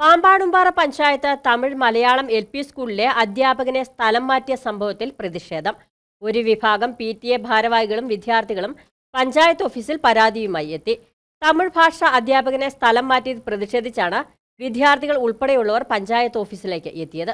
Pampadumpara panchayat Tamil Malayalam L P സ്കൂളിലെ അധ്യാപകനെ സ്ഥലം മാറ്റിയ സംഭവത്തിൽ പ്രതിഷേധം. ഒരു വിഭാഗം പി ടി എ ഭാരവാഹികളും വിദ്യാർത്ഥികളും പഞ്ചായത്ത് ഓഫീസിൽ പരാതിയുമായി എത്തി. തമിഴ് ഭാഷ അധ്യാപകനെ സ്ഥലം മാറ്റിയത് പ്രതിഷേധിച്ചാണ് വിദ്യാർത്ഥികൾ ഉൾപ്പെടെയുള്ളവർ പഞ്ചായത്ത് ഓഫീസിലേക്ക് എത്തിയത്.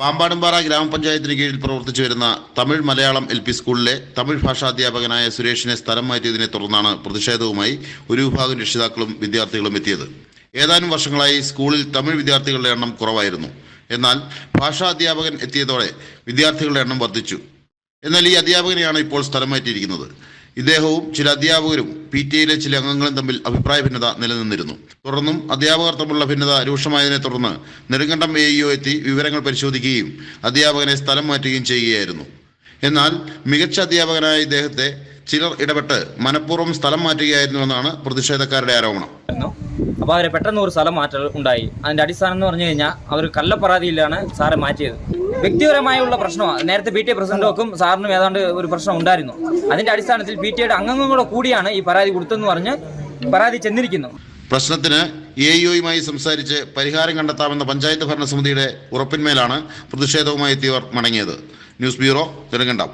പാമ്പാടുംപാറ ഗ്രാമപഞ്ചായത്തിന് കീഴിൽ പ്രവർത്തിച്ചു വരുന്ന തമിഴ് മലയാളം എൽ പി സ്കൂളിലെ തമിഴ് ഭാഷാധ്യാപകനായ സുരേഷിനെ സ്ഥലം മാറ്റിയതിനെ തുടർന്നാണ് പ്രതിഷേധവുമായി ഒരു വിഭാഗം രക്ഷിതാക്കളും വിദ്യാർത്ഥികളും എത്തിയത്. ഏതാനും വർഷങ്ങളായി സ്കൂളിൽ തമിഴ് വിദ്യാർത്ഥികളുടെ എണ്ണം കുറവായിരുന്നു. എന്നാൽ ഭാഷാധ്യാപകൻ എത്തിയതോടെ വിദ്യാർത്ഥികളുടെ എണ്ണം വർദ്ധിച്ചു. എന്നാൽ ഈ അധ്യാപകനെയാണ് ഇപ്പോൾ സ്ഥലം മാറ്റിയിരിക്കുന്നത്. ഇദ്ദേഹവും ചില അധ്യാപകരും പി ടി എയിലെ ചില അംഗങ്ങളും തമ്മിൽ അഭിപ്രായ ഭിന്നത നിലനിന്നിരുന്നു. തുടർന്നും അധ്യാപകർ തമ്മിലുള്ള ഭിന്നത രൂക്ഷമായതിനെ തുടർന്ന് നെടുങ്കണ്ടം എ ഇഒ എത്തി വിവരങ്ങൾ പരിശോധിക്കുകയും അധ്യാപകനെ സ്ഥലം മാറ്റുകയും ചെയ്യുകയായിരുന്നു. എന്നാൽ മികച്ച അധ്യാപകനായ ഇദ്ദേഹത്തെ ചിലർ ഇടപെട്ട് മനഃപൂർവം സ്ഥലം മാറ്റുകയായിരുന്നുവെന്നാണ് പ്രതിഷേധക്കാരുടെ ആരോപണം. അപ്പോൾ അവരെ പെട്ടെന്ന് ഒരു സ്ഥലം മാറ്റൽ ഉണ്ടായി. അതിന്റെ അടിസ്ഥാനം എന്ന് പറഞ്ഞു കഴിഞ്ഞാൽ അവർ കള്ളപ്പരാതിയിലാണ് സാറെ മാറ്റിയത്. വ്യക്തിപരമായുള്ള പ്രശ്നമാണ് നേരത്തെ പി ടി എ പ്രസിഡന്റോക്കും സാറിനും ഏതാണ്ട് ഒരു പ്രശ്നം ഉണ്ടായിരുന്നു. അതിന്റെ അടിസ്ഥാനത്തിൽ പി ടി എയുടെ അംഗങ്ങളും കൂടിയാണ് ഈ പരാതി കൊടുത്തെന്ന് പറഞ്ഞ് പരാതി ചെന്നിരിക്കുന്നു. പ്രശ്നത്തിന് എ യുമായി സംസാരിച്ച് പരിഹാരം കണ്ടെത്താമെന്ന പഞ്ചായത്ത് ഭരണസമിതിയുടെ ഉറപ്പിന്മേലാണ് പ്രതിഷേധവുമായി എത്തിയവർ മടങ്ങിയത്. News bureau Nedumkandam